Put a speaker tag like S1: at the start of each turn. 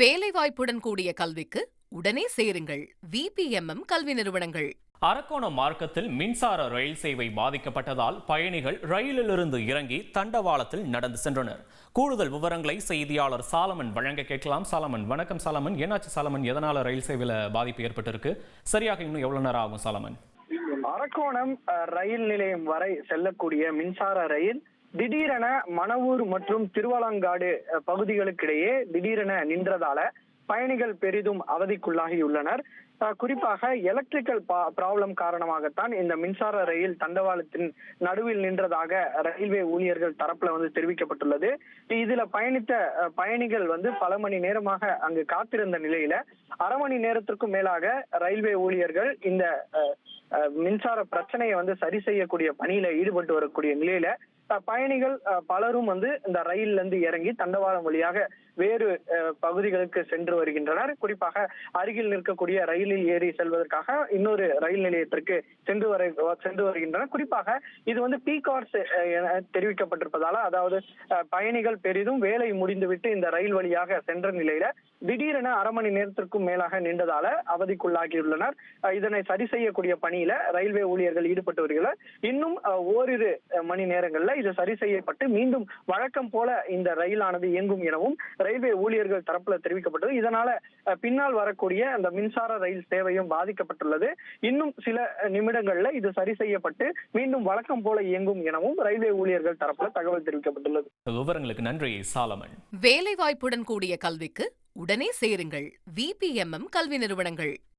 S1: வேலைவாய்ப்புடன் கூடிய கல்விக்கு உடனே சேருங்கள். விபிஎம்எம் கல்வி நிறுவனங்கள்.
S2: அரக்கோணம் மார்க்கத்தில் மின்சார ரயில் சேவை பாதிக்கப்பட்டதால் பயணிகள் ரயிலிலிருந்து இறங்கி தண்டவாளத்தில் நடந்து சென்றனர். கூடுதல் விவரங்களை செய்தியாளர் சாலமன் வழங்க கேட்கலாம். சாலமன் வணக்கம் சாலமன். என்னாச்சு சாலமன்? எதனால ரயில் சேவையில பாதிப்பு ஏற்பட்டிருக்கு? சரியாக இன்னும் எவ்வளவு நேரம் ஆகும் சாலமன்?
S3: அரக்கோணம் ரயில் நிலையம் வரை செல்லக்கூடிய மின்சார ரயில் திடீரென மணவூர் மற்றும் திருவாலங்காடு பகுதிகளுக்கிடையே திடீரென நின்றதால பயணிகள் பெரிதும் அவதிக்குள்ளாகியுள்ளனர். குறிப்பாக எலக்ட்ரிக்கல் ப்ராப்ளம் காரணமாகத்தான் இந்த மின்சார ரயில் தண்டவாளத்தின் நடுவில் நின்றதாக ரயில்வே ஊழியர்கள் தரப்புல வந்து தெரிவிக்கப்பட்டுள்ளது. இதுல பயணித்த பயணிகள் வந்து பல மணி நேரமாக அங்கு காத்திருந்த நிலையில அரை மணி நேரத்திற்கும் மேலாக ரயில்வே ஊழியர்கள் இந்த மின்சார பிரச்சனையை வந்து சரி செய்யக்கூடிய பணியில ஈடுபட்டு வரக்கூடிய நிலையில பயணிகள் பலரும் வந்து இந்த ரயில்ல இருந்து இறங்கி தண்டவாளம் வழியாக வேறு பகுதிகளுக்கு சென்று வருகின்றனர். குறிப்பாக அருகில் நிற்கக்கூடிய ரயிலில் ஏறி செல்வதற்காக இன்னொரு ரயில் நிலையத்திற்கு சென்று வர சென்று வருகின்றனர். குறிப்பாக இது வந்து பீகார்ஸ் என தெரிவிக்கப்பட்டிருப்பதால அதாவது பயணிகள் பெரிதும் வேலை முடிந்துவிட்டு இந்த ரயில் வழியாக சென்ற நிலையில திடீரென அரை மணி நேரத்திற்கும் மேலாக நின்றதால அவதிக்குள்ளாகியுள்ளனர். இதனை சரி செய்யக்கூடிய பணியில ரயில்வே ஊழியர்கள் ஈடுபட்டு வருகிறார். இன்னும் அஹ், ஓரிரு மணி நேரங்கள்ல இது சரி செய்யப்பட்டு மீண்டும் வழக்கம் போல இந்த ரயிலானது இயங்கும் எனவும் ரயில்வே ஊழியர்கள் தரப்புல தெரிவிக்கப்பட்டது. இதனால பின்னால் வரக்கூடிய அந்த மின்சார ரயில் சேவையும் பாதிக்கப்பட்டுள்ளது. இன்னும் சில நிமிடங்கள்ல இது சரி செய்யப்பட்டு மீண்டும் வழக்கம் போல இயங்கும் எனவும் ரயில்வே ஊழியர்கள் தரப்புல தகவல் தெரிவிக்கப்பட்டுள்ளது.
S2: விவரங்களுக்கு நன்றி சாலமன்.
S1: வேலைவாய்ப்புடன் கூடிய கல்விக்கு உடனே சேருங்கள். விபிஎம்எம் கல்வி நிறுவனங்கள்.